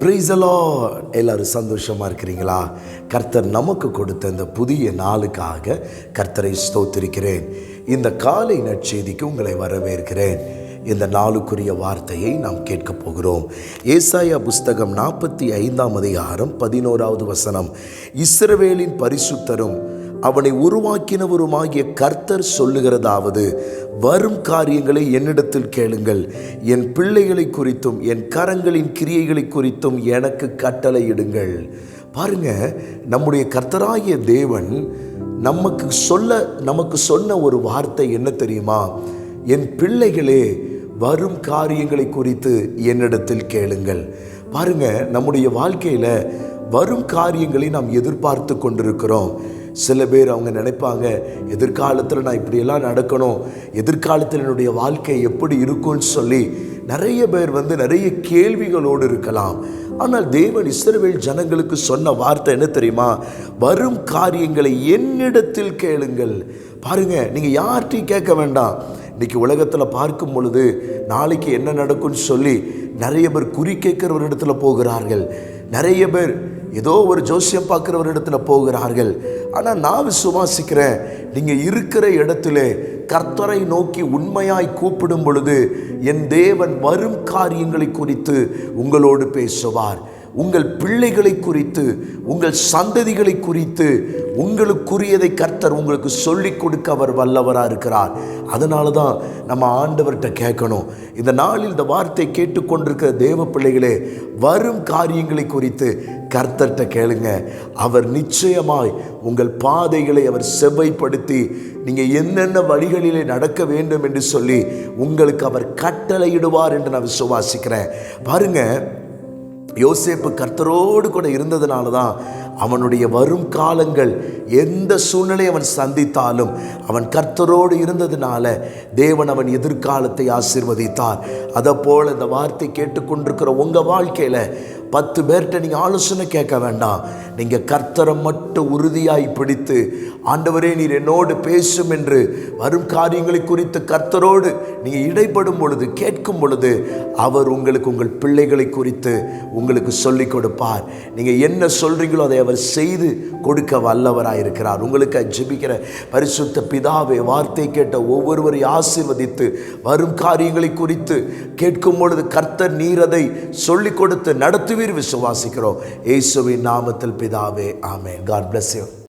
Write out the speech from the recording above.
ப்ரைஸலோ எல்லாரும் சந்தோஷமாக இருக்கிறீங்களா? கர்த்தர் நமக்கு கொடுத்த இந்த புதிய நாளுக்காக கர்த்தரை ஸ்தோத்திருக்கிறேன். இந்த காலை நற்செய்திக்கு உங்களை வரவேற்கிறேன். இந்த நாளுக்குரிய வார்த்தையை நாம் கேட்கப் போகிறோம். ஏசாயா புஸ்தகம் நாற்பத்தி ஐந்தாம் அதிகாரம் பதினோராவது வசனம். இஸ்ரவேலின் பரிசுத்தரும் அவனை உருவாக்கினவருமாகிய கர்த்தர் சொல்லுகிறதாவது வரும் காரியங்களை என்னிடத்தில் கேளுங்கள். என் பிள்ளைகளை குறித்தும் என் கரங்களின் கிரியைகளை குறித்தும் எனக்கு கட்டளையிடுங்கள். பாருங்க நம்முடைய கர்த்தராகிய தேவன் நமக்கு சொல்ல நமக்கு சொன்ன ஒரு வார்த்தை என்ன தெரியுமா? என் பிள்ளைகளே வரும் காரியங்களை குறித்து என்னிடத்தில் கேளுங்கள். பாருங்க நம்முடைய வாழ்க்கையில் வரும் காரியங்களை நாம் எதிர்பார்த்து கொண்டிருக்கிறோம். சில பேர் அவங்க நினைப்பாங்க எதிர்காலத்தில் நான் இப்படியெல்லாம் நடக்கணும். எதிர்காலத்தில் என்னுடைய வாழ்க்கை எப்படி இருக்கும்னு சொல்லி. நிறைய பேர் வந்து நிறைய கேள்விகளோடு இருக்கலாம். ஆனால் தேவன் இஸ்ரவேல் ஜனங்களுக்கு சொன்ன வார்த்தை என்ன தெரியுமா? வரும் காரியங்களை என்னிடத்தில் கேளுங்கள். பாருங்கள் நீங்கள் யார்கிட்டையும் கேட்க வேண்டாம். இன்றைக்கி உலகத்தில் பார்க்கும் பொழுது நாளைக்கு என்ன நடக்கும்னு சொல்லி நிறைய பேர் குறி கேட்குற ஒரு இடத்துல போகிறார்கள். நிறைய பேர் ஏதோ ஒரு ஜோசியம் பார்க்குற ஒரு இடத்துல போகிறார்கள். ஆனால் நான் விசுவாசிக்கிறேன் நீங்கள் இருக்கிற இடத்துல கர்த்தரை நோக்கி உண்மையாய் கூப்பிடும் பொழுது என் தேவன் வரும் காரியங்களை குறித்து உங்களோடு பேசுவார். உங்கள் பிள்ளைகளை குறித்து உங்கள் சந்ததிகளை குறித்து உங்களுக்குரியதை கர்த்தர் உங்களுக்கு சொல்லி கொடுக்க அவர் வல்லவராக இருக்கிறார். அதனால தான் நம்ம ஆண்டவர்கிட்ட கேட்கணும். இந்த நாளில் இந்த வார்த்தை கேட்டுக்கொண்டிருக்கிற தேவ பிள்ளைகளே வரும் காரியங்களை குறித்து கர்த்தர்கிட்ட கேளுங்க. அவர் நிச்சயமாய் உங்கள் பாதைகளை அவர் செவ்வைப்படுத்தி நீங்கள் என்னென்ன வழிகளிலே நடக்க வேண்டும் என்று சொல்லி உங்களுக்கு அவர் கட்டளையிடுவார் என்று நான் விசுவாசிக்கிறேன். பாருங்க யோசேப்பு கர்த்தரோடு கூட இருந்ததுனால தான் அவனுடைய வரும் காலங்கள் எந்த சூழ்நிலை அவன் சந்தித்தாலும் அவன் கர்த்தரோடு இருந்ததுனால தேவன் அவன் எதிர்காலத்தை ஆசிர்வதித்தார். அதை போல் இந்த வார்த்தை கேட்டுக்கொண்டிருக்கிற உங்கள் வாழ்க்கையில் பத்து பேர்கிட்ட நீங்கள் ஆலோசனை கேட்க வேண்டாம். நீங்கள் கர்த்தரை மட்டும் உறுதியாய் பிடித்து ஆண்டவரே நீர் என்னோடு பேசும் என்று வரும் காரியங்களை குறித்து கர்த்தரோடு நீங்கள் இடைப்படும் பொழுது கேட்கும் பொழுது அவர் உங்களுக்கு உங்கள் பிள்ளைகளை குறித்து உங்களுக்கு சொல்லிக் கொடுப்பார். நீங்கள் என்ன சொல்கிறீங்களோ அதை அவர் செய்து கொடுக்க வல்லவராக இருக்கிறார். உங்களுக்கு ஜெபிக்கிற பரிசுத்த பிதாவை வார்த்தை கேட்ட ஒவ்வொருவரை ஆசீர்வதித்து வரும் காரியங்களை குறித்து கேட்கும் பொழுது கர்த்தர் நீர் அதை சொல்லிக் கொடுத்து நடத்தி பெறுவீர் விசுவாசிக்கிறோம். இயேசுவின் நாமத்தில் பிதாவே ஆமென். God bless you